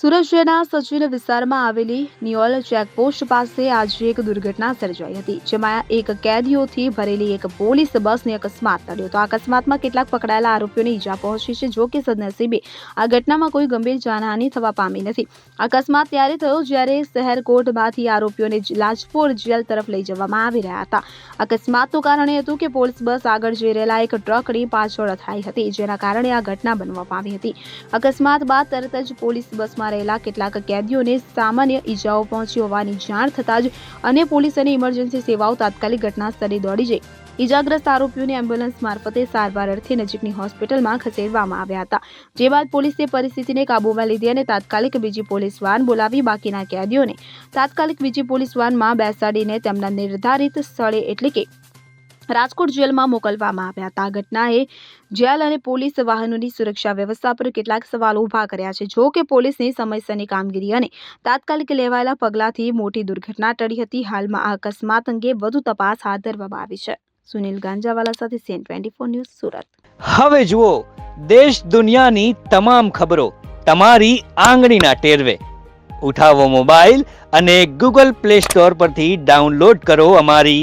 સુરત શહેરના સચિન વિસ્તારમાં આવેલી નિયોલ ચેકપોસ્ટ પાસે આજે એક દુર્ઘટના સર્જાઈ હતી, જેમાં એક કેદીઓથી ભરેલી એક પોલીસ બસને અકસ્માત નડ્યો તો આ અકસ્માતમાં કેટલાક પકડાયેલા આરોપીઓને ઈજા પહોંચી છે, જો કે સદનસીબે આ ઘટનામાં કોઈ ગંભીર જાનહાનિ થવા પામી નથી. અકસ્માત ત્યારે થયો જ્યારે શહેર કોર્ટમાંથી આરોપીઓને લાજપોર જેલ તરફ લઈ જવામાં આવી રહ્યા હતા. અકસ્માતનું કારણ એ હતું કે પોલીસ બસ આગળ જઈ રહેલા એક ટ્રકની પાછળ અથડાઈ હતી, જેના કારણે આ ઘટના બનવા પામી હતી. અકસ્માત બાદ તરત જ પોલીસ બસમાં રહેલા કેટલાક કેદીઓને સામાન્ય ઈજાઓ પહોંચી હોવાની જાણ થતાં જ અને પોલીસ અને ઇમરજન્સી સેવાઓ તાત્કાલિક ઘટના સ્થળે દોડી જઈ. ઈજાગ્રસ્ત આરોપીઓને એમ્બ્યુલન્સ મારફતે સારવાર અર્થે નજીકની હોસ્પિટલમાં ખસેડવામાં આવ્યા હતા. જે બાદ પોલીસે પરિસ્થિતિને કાબૂમાં લીધી અને તાત્કાલિક બીજી પોલીસ વાન બોલાવી બાકીના કેદીઓને. તાત્કાલિક બીજી પોલીસ વાનમાં બેસાડીને તેમના નિર્ધારિત સ્થળે એટલે કે રાજકોટ જેલમાં મોકલવામાં આવ્યા હતા. ઘટનાએ જેલ અને પોલીસ વાહનોની સુરક્ષા વ્યવસ્થા પર કેટલાક સવાલો ઊભા કર્યા છે. જો કે પોલીસની સમયસરની કામગીરી અને તાત્કાલિક લેવાયેલા પગલાંથી મોટી દુર્ઘટના ટળી હતી. હાલમાં આ અકસ્માત અંગે વધુ તપાસ હાથ ધરવામાં આવી છે. સુનિલ ગાંજાવાલા સાથે CN twenty four news Surat. હવે જુઓ, દેશ દુનિયાની તમામ ખબરો તમારી આંગળીના ટેરવે. ઉઠાવો મોબાઈલ અને ગૂગલ પ્લે સ્ટોર પરથી ડાઉનલોડ કરો અમારી